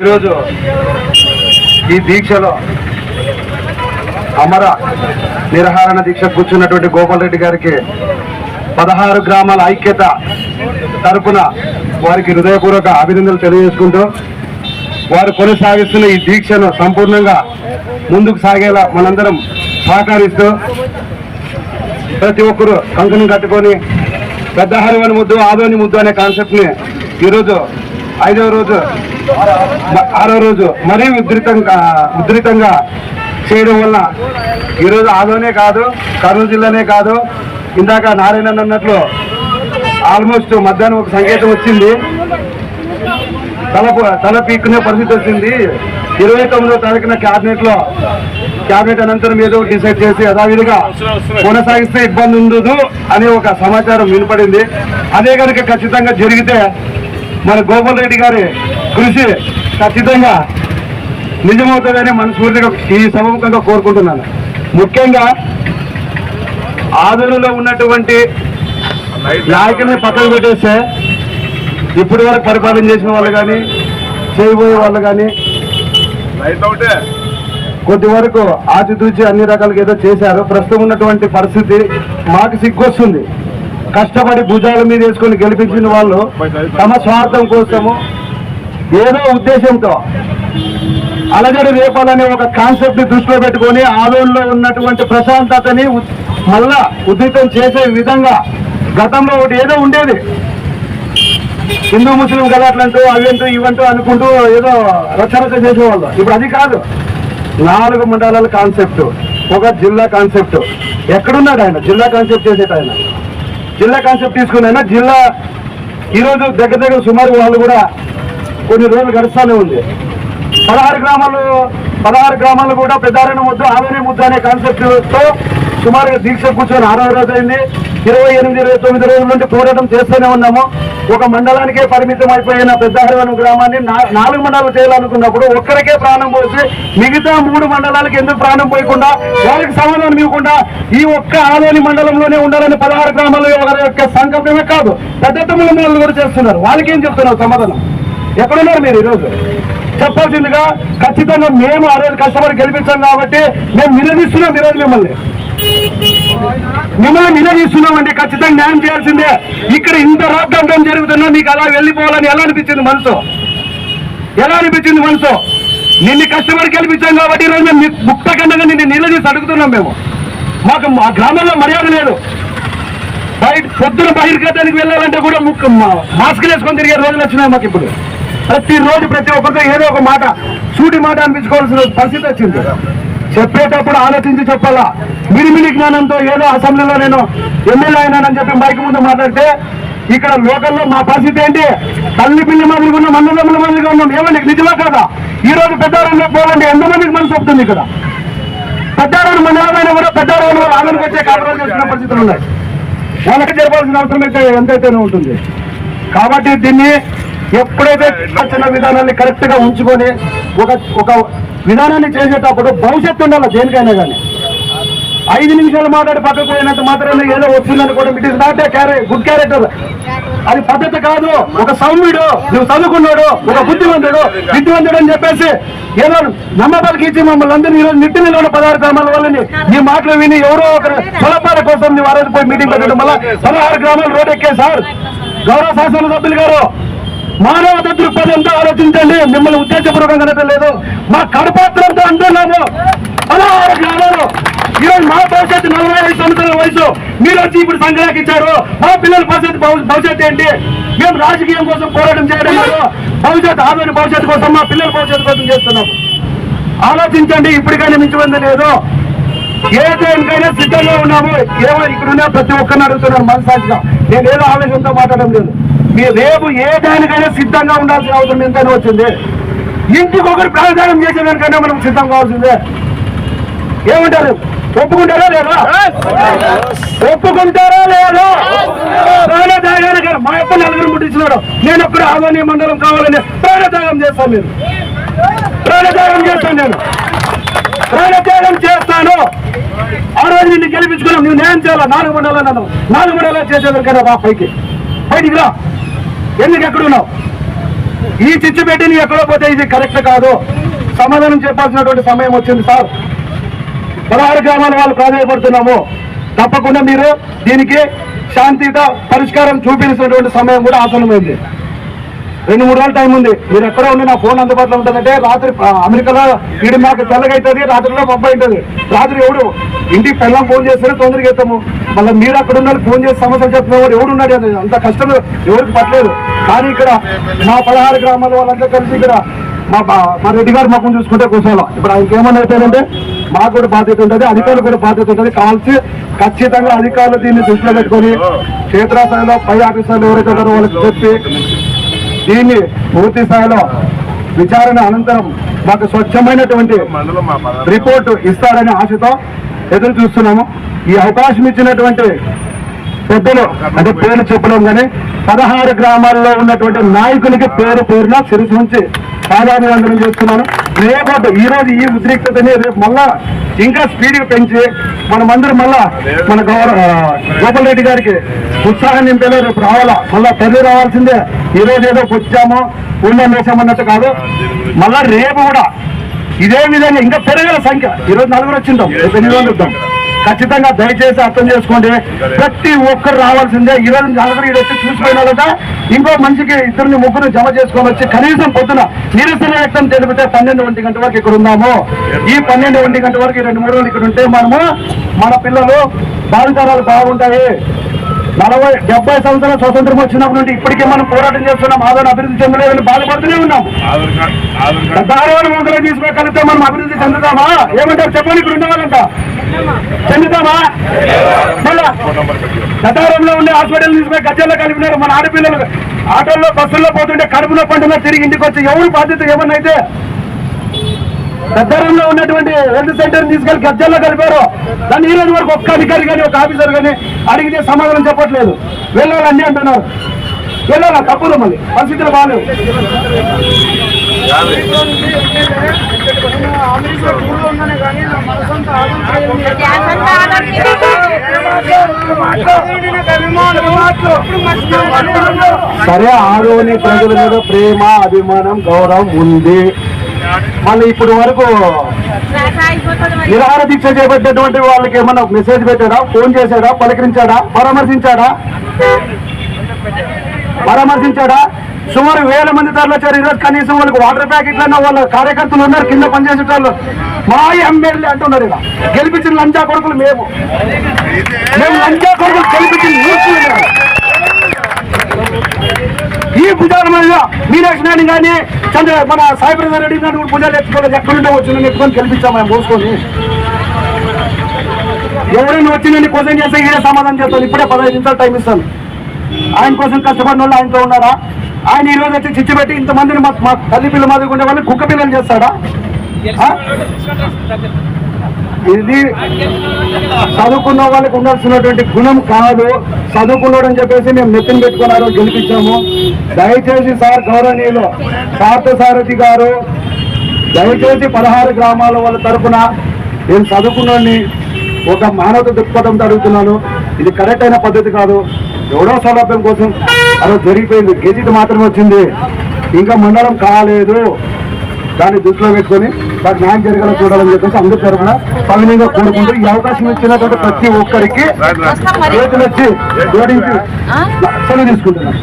ఈరోజు ఈ దీక్షలో అమర నిరహారణ దీక్ష కూర్చున్నటువంటి గోపాల్ రెడ్డి గారికి పదహారు గ్రామాల ఐక్యత తరపున వారికి హృదయపూర్వక అభినందనలు తెలియజేసుకుంటూ వారు కొనసాగిస్తున్న ఈ దీక్షను సంపూర్ణంగా ముందుకు సాగేలా మనందరం సహకరిస్తూ ప్రతి ఒక్కరూ కంకణం కట్టుకొని పెద్ద హరివని ముద్దు ఆదోని ముద్దు అనే కాన్సెప్ట్ని ఈరోజు ఐదవ రోజు ఆరో రోజు మరీ ఉధృతంగా ఉధృతంగా చేయడం వల్ల ఈరోజు ఆదోనే కాదు కర్నూలు జిల్లానే కాదు ఇందాక నారాయణ అన్నట్లు ఆల్మోస్ట్ మధ్యాహ్నం ఒక సంకేతం వచ్చింది. తల తల పీక్కునే పరిస్థితి వచ్చింది. ఇరవై తొమ్మిదో తారీఖున క్యాబినెట్లో క్యాబినెట్ అనంతరం ఏదో డిసైడ్ చేసి యథావిధిగా కొనసాగిస్తే ఇబ్బంది ఉండదు అనే ఒక సమాచారం వినపడింది. అదే కనుక ఖచ్చితంగా జరిగితే మన గోపాల్ రెడ్డి గారి కృషి ఖచ్చితంగా నిజమవుతుందని మనస్ఫూర్తిగా ఈ సభముఖంగా కోరుకుంటున్నాను. ముఖ్యంగా ఆదరణలో ఉన్నటువంటి నాయకుల్ని పక్కన పెట్టేస్తే ఇప్పటి వరకు పరిపాలన చేసిన వాళ్ళు కానీ చేయబోయే వాళ్ళు కానీ కొద్ది వరకు ఆచితూచి అన్ని రకాలుగా ఏదో చేశారు. ప్రస్తుతం ఉన్నటువంటి పరిస్థితి మాకు సిగ్గొస్తుంది కష్టపడి భుజాల మీద వేసుకొని గెలిపించిన వాళ్ళు తమ స్వార్థం కోసము ఏదో ఉద్దేశంతో అలజడి రేపాలనే ఒక కాన్సెప్ట్ని దృష్టిలో పెట్టుకొని ఆదోళనలో ఉన్నటువంటి ప్రశాంతతని మళ్ళా ఉద్రితం చేసే విధంగా గతంలో ఒకటి ఏదో ఉండేది. హిందూ ముస్లిం గలాట్లంటూ అవంటూ ఇవంటూ అనుకుంటూ ఏదో రచరచ చేసేవాళ్ళు. ఇప్పుడు అది కాదు. నాలుగు మండలాల కాన్సెప్ట్ ఒక జిల్లా కాన్సెప్ట్. ఎక్కడున్నాడు ఆయన? జిల్లా కాన్సెప్ట్ చేసేట ఆయన. జిల్లా కాన్సెప్ట్ తీసుకుని జిల్లా ఈరోజు దగ్గర దగ్గర సుమారు వాళ్ళు కూడా కొన్ని రోజులు గడుస్తూనే ఉంది. పదహారు గ్రామాలు పదహారు గ్రామాలు కూడా పెద్దారణ ముద్దు ఆలయ ముద్దు అనే కాన్సెప్ట్తో సుమారుగా దీక్ష కూర్చొని ఆరో రోజు అయింది. ఇరవై ఎనిమిది ఇరవై తొమ్మిది రోజుల నుండి పోరాటం చేస్తూనే ఉన్నాము. ఒక మండలానికే పరిమితం అయిపోయిన పెద్దారవరం గ్రామాన్ని నాలుగు మండలాలు చేయాలనుకున్నప్పుడు ఒక్కరికే ప్రాణం పోసి మిగతా మూడు మండలాలకు ఎందుకు ప్రాణం పోయకుండా వాళ్ళకి సమాధానం ఇవ్వకుండా ఈ ఒక్క ఆదోని మండలంలోనే ఉండాలని పదహారు గ్రామాల వారి యొక్క సంకల్పమే కాదు పెద్ద తొమ్మిది మండలం కూడా చేస్తున్నారు. వాళ్ళకి ఏం చెప్తున్నారు సమాధానం? ఎక్కడున్నారు మీరు ఈరోజు? చెప్పాల్సిందిగా ఖచ్చితంగా మేము ఆ రోజు కష్టపడి గెలిపించాం కాబట్టి మేము నిలదీస్తున్నాం ఈరోజు మిమ్మల్ని. మిమ్మల్ని నిలదీస్తున్నామండి. ఖచ్చితంగా న్యాయం చేయాల్సిందే. ఇక్కడ ఇంత రాద్ధాంతం జరుగుతున్నా మీకు అలా వెళ్ళిపోవాలని ఎలా అనిపించింది మనసు? ఎలా అనిపించింది మనసు? నిన్ను కష్టపడి గెలిపించాం కాబట్టి ఈరోజు మేము ని- ముక్త నిన్ను నిలదీసి అడుగుతున్నాం మేము. మాకు మా గ్రామంలో మర్యాద లేదు. బయట పొద్దున బహిర్గతానికి వెళ్ళాలంటే కూడా ముక్కు మా- మాస్కులు వేసుకొని తిరిగే రోజులు వచ్చినాయి మాకు ఇప్పుడు. ప్రతి రోజు ప్రతి ఒక్కరితో ఏదో ఒక మాట సూటి మాట అనిపించుకోవాల్సిన పరిస్థితి వచ్చింది. చెప్పేటప్పుడు ఆలోచించి చెప్పాలా? మిడిమిడి జ్ఞానంతో ఏదో అసెంబ్లీలో నేను ఎమ్మెల్యే అయినానని చెప్పి మైక్ ముందు మాట్లాడితే ఇక్కడ లోకల్లో మా పరిస్థితి ఏంటి? తల్లి పిల్లి మాదిరిగా ఉన్నాం అన్నదమ్ముల మాదిరిగా ఉన్నాం. ఏమండి నిజమా కదా? ఈ రోజు పెద్దారంలో పోవండి ఎంతమందికి మనసు వస్తుంది ఇక్కడ? పెద్దవారు మండలమైన కూడా పెద్దవారు ఆమెకు వచ్చే కాపురాలు చేసిన పరిస్థితులు ఉన్నాయి. వాళ్ళకి జరపాల్సిన అవసరం అయితే ఎంతైతేనే ఉంటుంది. కాబట్టి దీన్ని ఎప్పుడైతే వచ్చిన విధానాన్ని కరెక్ట్గా ఉంచుకొని ఒక ఒక విధానాన్ని చేసేటప్పుడు భవిష్యత్తు ఉండాలి దేనికైనా కానీ. ఐదు నిమిషాలు మాట్లాడి పక్కకు పోయినంత మాత్రమే ఏదో వచ్చిందని కూడా it is not a good character. అది పద్ధతి కాదు. ఒక సౌమ్యుడు నువ్వు చదువుకున్నాడు ఒక బుద్ధిమంతుడు విద్యవంతుడు అని చెప్పేసి ఏదో నమ్మకాలకి ఇచ్చి మమ్మల్ని అందరినీ ఈరోజు నిట్టు నిలవన పదహారు గ్రామాల వాళ్ళని నీ మాటలు విని ఎవరో ఒక ఫలపాల కోసం నువ్వు ఆ రోజు పోయి మీటింగ్ పెట్టడం వల్ల పదహారు గ్రామాలు రోడ్ ఎక్కే సార్ గౌరవ శాసన సభ్యులు గారు మానవత దృక్పథంతో ఆలోచించండి. మిమ్మల్ని ఉద్దేశపూర్వకంగా అనటం లేదు మా కడపాత్రంతో అంటున్నాము. పదహారు గ్రామాలు. ఈరోజు మా భవిష్యత్తు నలభై ఐదు సంవత్సరాల వయసు. మీరు వచ్చి ఇప్పుడు సంగ్రహించారు ఇచ్చారు. మా పిల్లల భవిష్యత్తు భవిష్యత్తు ఏంటి? మేము రాజకీయం కోసం పోరాటం చేయడం లేదు. భవిష్యత్తు ఆదరణ భవిష్యత్తు కోసం మా పిల్లల భవిష్యత్తు కోసం చేస్తున్నాం ఆలోచించండి ఇప్పటికైనా మించిపోయింది లేదు? ఏ దేనికైనా సిద్ధంగా ఉన్నాము. ఏమో ఇక్కడ ప్రతి ఒక్కరిని అడుగుతున్నాను మనసాక్షిగా. నేను ఏదో ఆవేశంతో మాట్లాడడం లేదు. మీ రేపు ఏ దానికైనా సిద్ధంగా ఉండాల్సిన అవసరం ఎంతైనా వచ్చింది. ఇంటికి ఒకరు ప్రాణదానం చేసేదానికైనా మనం సిద్ధం కావాల్సిందే. ఏమంటారు? ఒప్పుకుంటారా లేదా? ఒప్పుకుంటారా లేదా? ప్రాణత్యాగానికి మా యొక్క నలుగురు ముట్టించినాడు. నేను ఒక్కడ ఆదోని మండలం కావాలని ప్రాణత్యాగం చేస్తాను నేను. ప్రాణత్యాగం చేస్తాను నేను. ప్రాణత్యాగం చేస్తాను. ఆ రోజు నిన్ను గెలిపించుకున్నాం. నువ్వు న్యాయం చేయాలా? నాలుగు మండలాలు నాలుగు మండలాలు చేసేదానికైనా బా పైకి. బయటికి రా. ఎందుకు ఎక్కడున్నావు ఈ చిచ్చు నువ్వు ఎక్కడో పోతే ఇది కరెక్ట్ కాదు. సమాధానం చెప్పాల్సినటువంటి సమయం వచ్చింది సార్. పదహారు గ్రామాల వాళ్ళు ప్రాధాన్యపడుతున్నాము. తప్పకుండా మీరు దీనికి శాంతియుత పరిష్కారం చూపించినటువంటి సమయం కూడా ఆసనమైంది రెండు మూడు రోజులు టైం ఉంది. మీరు ఎక్కడ ఉండి నా ఫోన్ అందుబాటులో ఉంటుందంటే రాత్రి అమెరికాలో ఈడు మాకు తెల్లగైతుంది రాత్రిలో పంప అవుతుంది రాత్రి ఎవడు? ఇంటికి పెళ్ళం ఫోన్ చేస్తే తొందరగా ఎత్తాము. మళ్ళీ మీరు అక్కడ ఉన్నారు ఫోన్ చేసి సమస్యలు చెప్తున్నవాడు ఎవడు ఉన్నాడు అని? అంత కష్టం ఎవరికి పట్టలేదు. కానీ ఇక్కడ మా పదహారు గ్రామాల వాళ్ళంతా కలిసి ఇక్కడ మా మా రెడ్డి గారు మాకు చూసుకుంటే కూర్చోవాలి? ఇప్పుడు ఆయనకి ఏమన్నా అయిపోయిందంటే మాకు కూడా బాధ్యత ఉంటుంది అధికారులు కూడా బాధ్యత ఉంటుంది. కావాల్సి ఖచ్చితంగా అధికారులు దీన్ని దృష్టిలో పెట్టుకొని క్షేత్రస్థాయిలో పై ఆఫీసర్లు ఎవరైతే ఉన్నారో వాళ్ళకి చెప్పి దీన్ని పూర్తి స్థాయిలో విచారణ అనంతరం మాకు స్వచ్ఛమైనటువంటి రిపోర్టు ఇస్తారనే ఆశతో ఎదురు చూస్తున్నాము. ఈ అవకాశం ఇచ్చినటువంటి పెద్దలు అంటే పేరు చెప్పలేం కానీ పదహారు గ్రామాల్లో ఉన్నటువంటి నాయకులకి పేరు పేరున శిరసు నుంచి పాదాభివందనం చేస్తున్నాను. రేపటి ఈ రోజు ఈ ఉద్రిక్తతని రేపు మళ్ళా ఇంకా స్పీడ్గా పెంచి మనమందరం మళ్ళా మన గౌరవ గోపాల్ రెడ్డి గారికి ఉత్సాహం నింపేలా రేపు రావాలా? మళ్ళా తల్లి రావాల్సిందే. ఈ రోజు ఏదో వచ్చామో ఉండం వేసామన్నట్టు కాదు. మళ్ళా రేపు కూడా ఇదే విధంగా ఇంకా పెరగల సంఖ్య. ఈ రోజు నలుగురు వచ్చింటాం. రేపు ఎనిమిది వందలు ఖచ్చితంగా దయచేసి అర్థం చేసుకోండి. ప్రతి ఒక్కరు రావాల్సిందే. ఈ రోజు నలుగురు ఇక్కడ వచ్చి చూసిపోయిన ఇంకో మనిషికి ఇద్దరిని ముగ్గురు జమ చేసుకొని వచ్చి కనీసం పొద్దున నిరసన వ్యక్తం తెలిపితే పన్నెండు ఒంటి గంట వరకు ఇక్కడ ఉన్నాము. ఈ పన్నెండు ఒంటి గంట వరకు రెండు మూడు రోజులు ఇక్కడ ఉంటే మనము మన పిల్లలు బాధితరాలు బాగుంటాయి. నలభై డెబ్బై సంవత్సరాల స్వతంత్రం వచ్చినప్పటి నుండి ఇప్పటికే మనం పోరాటం చేస్తున్నాం. ఆదరణ అభివృద్ధి చెందలేదని బాధపడుతూనే ఉన్నాం. దారుణ మొదలు తీసుకోగలిగితే మనం అభివృద్ధి చెందుతామా? ఏమంటారు? చెప్పండి ఇక్కడ ఉండేవాళ్ళంట చెందుతామా? మళ్ళా గతారంలో ఉండే హాస్పిటల్ తీసుకుని గజ్జల్లో కలిపినారు మన ఆడపిల్లలు. ఆటోల్లో బస్సుల్లో పోతుంటే కడుపులో పండుగ తిరిగి ఇంటికి వచ్చి ఎవరు బాధ్యత ఏమన్నా అయితే ఉన్నటువంటి హెల్త్ సెంటర్ తీసుకెళ్ళి గజ్జల్లో కలిపారు దాన్ని ఈ రోజు వరకు ఒక్క అధికారి కానీ ఒక ఆఫీసర్ కానీ అడిగితే సమాధానం చెప్పట్లేదు. వెళ్ళాలని అంటున్నారు. వెళ్ళాలా? తప్పులు మళ్ళీ? పరిస్థితులు బాగాలేవు సరే ఆరోని ప్రజల మీద ప్రేమ అభిమానం గౌరవం ఉంది. మళ్ళీ ఇప్పుడు వరకు నిరాహార దీక్ష చేపట్టేటువంటి వాళ్ళకి ఏమన్నా మెసేజ్ పెట్టాడా? ఫోన్ చేశాడా? పలకరించాడా? పరామర్శించాడా? పరామర్శించాడా? సుమారు వేల మంది తరలి వచ్చారు. ఈరోజు కనీసం వాళ్ళకి వాటర్ ప్యాకెట్లన్నా వాళ్ళ కార్యకర్తలు ఉన్నారు. కింద పనిచేసే వాళ్ళు మా ఎమ్మెల్యే అంటున్నారు ఇలా. గెలిపించిన లంచా కొడుకులు మేము. మేము లంచా కొడుకులు గెలిపించిన ఈ భుజాల మీద మీనాక్షి నాయుడు కానీ చంద్ర మన సాయిప్రసాద్ రెడ్డి గారిని కూడా భుజాలు ఎత్తుకోలేదు ఎక్కడుంటే వచ్చిందని ఎత్తుకొని గెలిపించాం మేము మోసుకొని. ఎవరైనా వచ్చి నేను క్వశ్చన్ చేస్తే ఈడే సమాధానం చేస్తాను ఇప్పుడే పదహైదు నిమిషాలు టైం ఇస్తాను. ఆయన కోసం కష్టపడిన వాళ్ళు ఆయనతో ఉన్నారా? ఆయన ఈ రోజు వచ్చి చిచ్చు పెట్టి ఇంతమందిని మా మా తల్లి పిల్ల మాదిరి ఉండే వాళ్ళని కుక్క పిల్లలు చేస్తాడా? ఇది చదువుకున్న వాళ్ళకి ఉండాల్సినటువంటి గుణం కాదు. చదువుకున్నాడు అని చెప్పేసి మేము నెత్తిన పెట్టుకున్నారు గెలిపించాము. దయచేసి సార్ గౌరవనీయులు పార్థసారథి గారు దయచేసి పదహారు గ్రామాల వాళ్ళ తరఫున నేను చదువుకున్నాడిని ఒక మానవత దృక్పథంతో అడుగుతున్నాను ఇది కరెక్ట్ అయిన పద్ధతి కాదు. ఎవడో సౌలభ్యం కోసం అలా జరిగిపోయింది. గెజిట్ మాత్రమే వచ్చింది. ఇంకా మండలం కాలేదు. దాన్ని దృష్టిలో పెట్టుకొని దానికి న్యాయం జరగాలని చూడాలని చెప్పేసి అందరి తరఫున సవినీయంగా కోరుకుంటూ ఈ అవకాశం ఇచ్చినటువంటి ప్రతి ఒక్కరికి చేతులు వచ్చి జోడించి తీసుకుంటున్నాను